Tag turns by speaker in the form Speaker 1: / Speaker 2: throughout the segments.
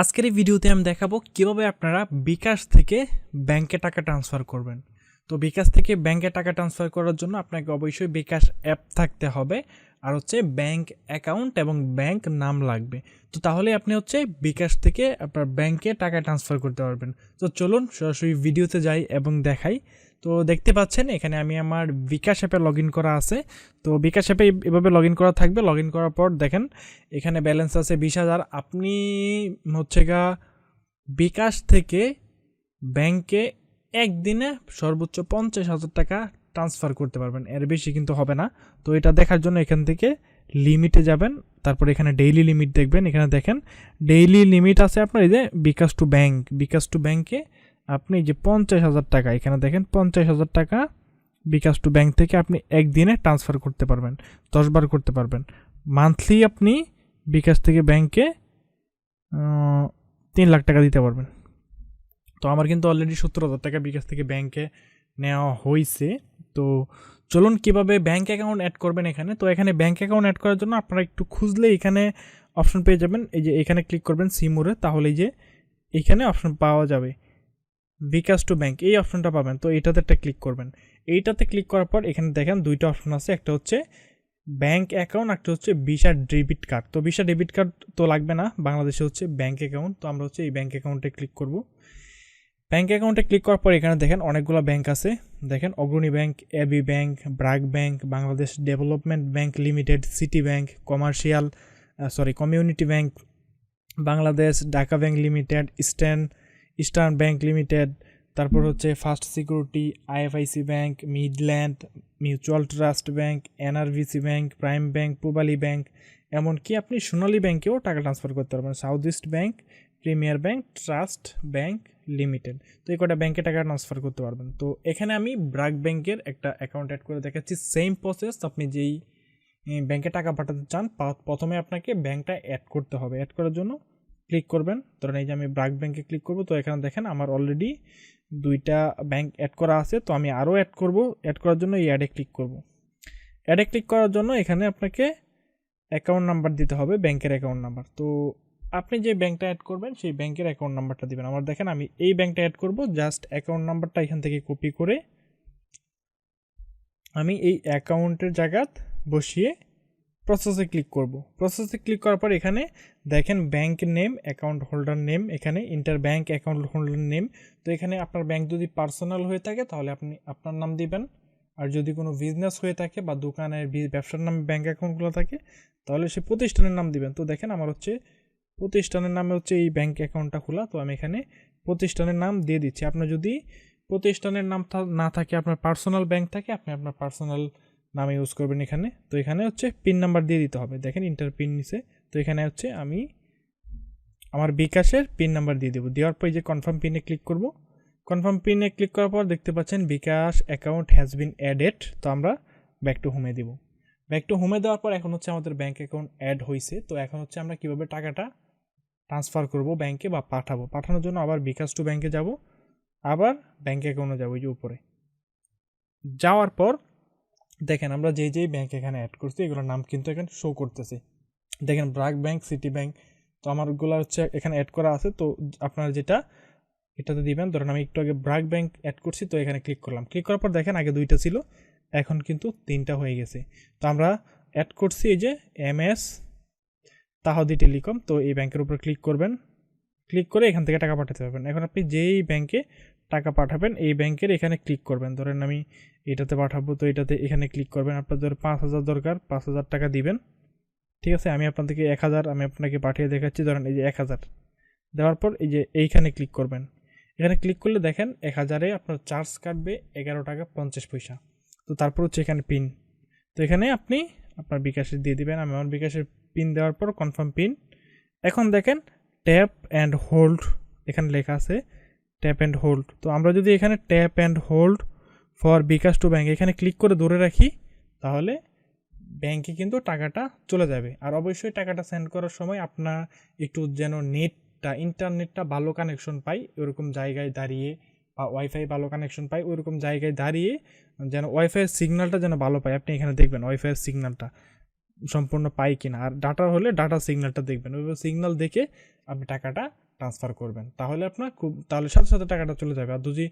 Speaker 1: আজকের এই ভিডিওতে আমি দেখাবো কীভাবে আপনারা বিকাশ থেকে ব্যাংকে টাকা ট্রান্সফার করবেন। তো বিকাশ থেকে ব্যাংকে টাকা ট্রান্সফার করার জন্য আপনাকে অবশ্যই বিকাশ অ্যাপ থাকতে হবে, আর হচ্ছে ব্যাংক অ্যাকাউন্ট এবং ব্যাংক নাম লাগবে। তো তাহলে আপনি হচ্ছে বিকাশ থেকে আপনার ব্যাংকে টাকা ট্রান্সফার করতে পারবেন। তো চলুন সরাসরি ভিডিওতে যাই এবং দেখাই তো দেখতে পাচ্ছেন, এখানে আমি আমার বিকাশ অ্যাপে লগ করা আছে। তো বিকাশ অ্যাপে এভাবে লগ করা থাকবে। লগ করার পর দেখেন, এখানে ব্যালেন্স আছে বিশ হাজার। আপনি হচ্ছে গা বিকাশ থেকে ব্যাংকে একদিনে সর্বোচ্চ পঞ্চাশ হাজার টাকা ট্রান্সফার করতে পারবেন। এর বেশি কিন্তু হবে না। তো এটা দেখার জন্য এখান থেকে লিমিটে যাবেন। তারপর এখানে ডেইলি লিমিট দেখবেন। এখানে দেখেন, ডেইলি লিমিট আছে আপনার এই যে bKash to bank. BKash to ব্যাংকে আপনি যে পঞ্চাশ হাজার টাকা, এখানে দেখেন পঞ্চাশ হাজার টাকা বিকাশ টু ব্যাংক থেকে আপনি একদিনে ট্রান্সফার করতে পারবেন, দশবার করতে পারবেন। মান্থলি আপনি বিকাশ থেকে ব্যাংকে তিন লাখ টাকা দিতে পারবেন। তো আমার কিন্তু অলরেডি সত্তর হাজার টাকা বিকাশ থেকে ব্যাংকে নেওয়া হয়েছে তো চলুন কীভাবে ব্যাংক অ্যাকাউন্ট অ্যাড করবেন এখানে? তো এখানে ব্যাংক অ্যাকাউন্ট অ্যাড করার জন্য আপনারা একটু খুঁজলে এখানে অপশন পেয়ে যাবেন। এই যে এখানে ক্লিক করবেন সিমুরে তাহলে এই যে এখানে অপশন পাওয়া যাবে। বিকাশ টু ব্যাংক, এই অপশনটা পাবেন। তো এইটাতে একটা ক্লিক করবেন। এইটাতে ক্লিক করার পর এখানে দেখেন দুইটা অপশন আছে। একটা হচ্ছে ব্যাংক অ্যাকাউন্ট, একটা হচ্ছে ভিসা ডেবিট কার্ড। তো ভিসা ডেবিট কার্ড তো লাগবে না, বাংলাদেশে হচ্ছে ব্যাংক অ্যাকাউন্ট। তো আমরা হচ্ছে এই ব্যাংক অ্যাকাউন্টে ক্লিক করব। ব্যাংক অ্যাকাউন্টে ক্লিক করার পর এখানে দেখেন অনেকগুলো ব্যাংক আছে। দেখেন Agrani bank, AB bank, BRAC bank, Bangladesh development bank limited, city bank, commercial sorry community bank, Bangladesh Dhaka bank limited, eastern eastern bank limited তারপর হচ্ছে first security IFIC bank midland mutual trust bank NRBC bank prime bank Pubali bank এমনকি আপনি সোনালী ব্যাংকেও টাকা transfer করতে পারবেন। South east bank premier bank trust bank limited তো এই কটা ব্যাংকে টাকা ট্রান্সফার করতে পারবেন। তো এখানে আমি ব্রাক ব্যাংকের একটা অ্যাকাউন্ট অ্যাড করে দেখাচ্ছি। সেম প্রসেস আপনি যেই ব্যাংকে টাকা পাঠাতে চান প্রথমে আপনাকে ব্যাংকটা অ্যাড করতে হবে। অ্যাড করার জন্য ক্লিক করবেন। ধরেন এই যে আমি ব্রাক ব্যাংকে ক্লিক করব, তো এখানে দেখেন আমার অলরেডি দুইটা ব্যাংক অ্যাড করা আছে, তো আমি আরও অ্যাড করব। অ্যাড করার জন্য এই অ্যাডে ক্লিক করব। অ্যাডে ক্লিক করার জন্য এখানে আপনাকে অ্যাকাউন্ট নাম্বার দিতে হবে, ব্যাংকের অ্যাকাউন্ট নাম্বার তো আপনি যে ব্যাংকটা অ্যাড করবেন, সেই ব্যাংকের অ্যাকাউন্ট নাম্বারটা দিবেন। আমার দেখেন আমি এই ব্যাংকটা অ্যাড করব জাস্ট অ্যাকাউন্ট নাম্বারটা এখান থেকে কপি করে আমি এই অ্যাকাউন্টের জায়গাত বসিয়ে প্রসেসে ক্লিক করব। প্রসেসে ক্লিক করার পর এখানে দেখেন bank name account holder name এখানে enter bank account holder name তো এখানে আপনার ব্যাংক যদি পার্সোনাল হয়ে থাকে, তাহলে আপনি আপনার নাম দিবেন। আর যদি কোনো বিজনেস হয়ে থাকে বা দোকানের ব্যবসার নামে ব্যাংক অ্যাকাউন্টগুলো থাকে, তাহলে সে প্রতিষ্ঠানের নাম দিবেন। তো দেখেন আমার হচ্ছে প্রতিষ্ঠানের নামে হচ্ছে এই ব্যাংক অ্যাকাউন্টটা খোলা। তো আমি এখানে প্রতিষ্ঠানের নাম দিয়ে দিচ্ছি। আপনার যদি প্রতিষ্ঠানের নাম না থাকে, আপনার পার্সোনাল ব্যাংক থাকে, আপনি আপনার পার্সোনাল নাম ইউজ করবেন এখানে। তো এখানে হচ্ছে পিন নাম্বার দিয়ে দিতে হবে। দেখেন ইন্টার পিন নিচে তো এখানে হচ্ছে আমি আমার বিকাশের পিন নাম্বার দিয়ে দেবো। দেওয়ার পর যে কনফার্ম পিনে ক্লিক করব। কনফার্ম পিনে ক্লিক করার পর দেখতে পাচ্ছেন bKash account has been added তো আমরা ব্যাক টু হোমে দিব। ব্যাক টু হোমে দেওয়ার পর এখন হচ্ছে আমাদের ব্যাঙ্ক অ্যাকাউন্ট অ্যাড হয়েছে তো এখন হচ্ছে আমরা কীভাবে টাকাটা ট্রান্সফার করব ব্যাংকে বা পাঠাবো? পাঠানোর জন্য আবার বিকাশ টু ব্যাংকে যাব। আবার ব্যাঙ্ক অ্যাকাউন্টে যাব এই যে উপরে। যাওয়ার পর দেখেন, আমরা যেই যেই ব্যাংক এখানে অ্যাড করছি, এগুলোর নাম কিন্তু এখানে শো করতেছে। দেখেন ব্রাক ব্যাংক সিটি ব্যাংক তো আমারগুলো হচ্ছে এখানে অ্যাড করা আছে, তো আপনারা যেটা এটাতে দিবেন, ধরেন আমি একটু আগে ব্রাক ব্যাংক অ্যাড করছি, তো এখানে ক্লিক করলাম। ক্লিক করার পর দেখেন, আগে দুইটা ছিল, এখন কিন্তু তিনটা হয়ে গেছে। তো আমরা অ্যাড করছি এই যে এম এস তাহদি টেলিকম তো এই ব্যাংকের উপর ক্লিক করবেন। ক্লিক করে এখান থেকে টাকা পাঠাতে পারবেন। এখন আপনি যেই ব্যাংকে টাকা পাঠাবেন, এই ব্যাংকের এখানে ক্লিক করবেন। ধরেন আমি এটাতে পাঠাবো, তো এটাতে এখানে ক্লিক করবেন। আপনাদের পাঁচ হাজার দরকার, পাঁচ হাজার টাকা দিবেন। ঠিক আছে? আমি আপনাদেরকে এক হাজার, আমি আপনাকে পাঠিয়ে দেখাচ্ছি। ধরেন এই যে এক হাজার। দেওয়ার পর এই যে এইখানে ক্লিক করবেন। এখানে ক্লিক করলে দেখেন এক হাজারে আপনার চার্জ কাটবে এগারো টাকা পঞ্চাশ পয়সা। তো তারপর হচ্ছে এখানে পিন তো এখানে আপনি আপনার বিকাশে দিয়ে দিবেন। আমি আমার বিকাশের পিন দেওয়ার পর কনফার্ম পিন এখন দেখেন ট্যাপ অ্যান্ড হোল্ড এখানে লেখা আছে। ট্যাপ অ্যান্ড হোল্ড তো আমরা যদি এখানে tap and hold for bKash to bank এখানে ক্লিক করে ধরে রাখি, তাহলে ব্যাংকে কিন্তু টাকাটা চলে যাবে। আর অবশ্যই টাকাটা সেন্ড করার সময় আপনার একটু যেন নেটটা ইন্টারনেটটা ভালো কানেকশন পাই ওরকম জায়গায় দাঁড়িয়ে বা ওয়াইফাই ভালো কানেকশন পাই ওরকম জায়গায় দাঁড়িয়ে যেন ওয়াইফাইয়ের সিগন্যালটা যেন ভালো পায়। আপনি এখানে দেখবেন ওয়াইফাইয়ের সিগন্যালটা সম্পূর্ণ পাই কিনা। আর ডাটা হলে ডাটা সিগন্যালটা দেখবেন। ওইভাবে সিগন্যাল দেখে আপনি টাকাটা ট্রান্সফার করবেন। তাহলে আপনার খুব, তাহলে সাথে সাথে টাকাটা চলে যাবে। আর যদি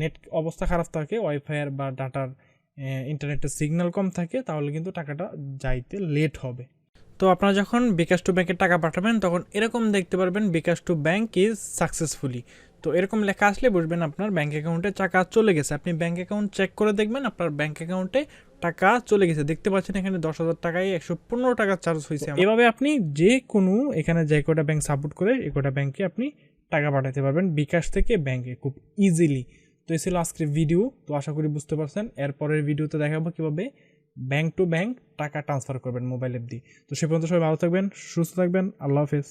Speaker 1: নেট অবস্থা খারাপ থাকে ওয়াইফাইয়ের বা ডাটার ইন্টারনেটের সিগন্যাল কম থাকে, তাহলে কিন্তু টাকাটা যাইতে লেট হবে। তো আপনারা যখন বিকাশ টু ব্যাংকে টাকা পাঠাবেন, তখন এরকম দেখতে পারবেন bKash to bank is successfully তো এরকম লেখা আসলে বুঝবেন আপনার ব্যাংক অ্যাকাউন্টে টাকা চলে গেছে। আপনি ব্যাংক অ্যাকাউন্ট চেক করে দেখবেন, আপনার ব্যাংক অ্যাকাউন্টে টাকা চলে গেছে। দেখতে পাচ্ছেন এখানে দশ হাজার টাকায় একশো পনেরো টাকা চার্জ হয়েছে এভাবে আপনি যে কোনো এখানে যে কটা ব্যাংক সাপোর্ট করে, এ কটা ব্যাংকে আপনি টাকা পাঠাতে পারবেন। বিকাশ থেকে ব্যাংকে খুব ইজিলি তো এই ছিল আজকের ভিডিও তো আশা করি বুঝতে পারছেন। এরপরের ভিডিওতে দেখাবো কীভাবে ব্যাংক টু ব্যাংক টাকা ট্রান্সফার করবেন মোবাইল অ্যাপ দিয়ে। তো সে পর্যন্ত সবাই ভালো থাকবেন, সুস্থ থাকবেন। আল্লাহ হাফেজ।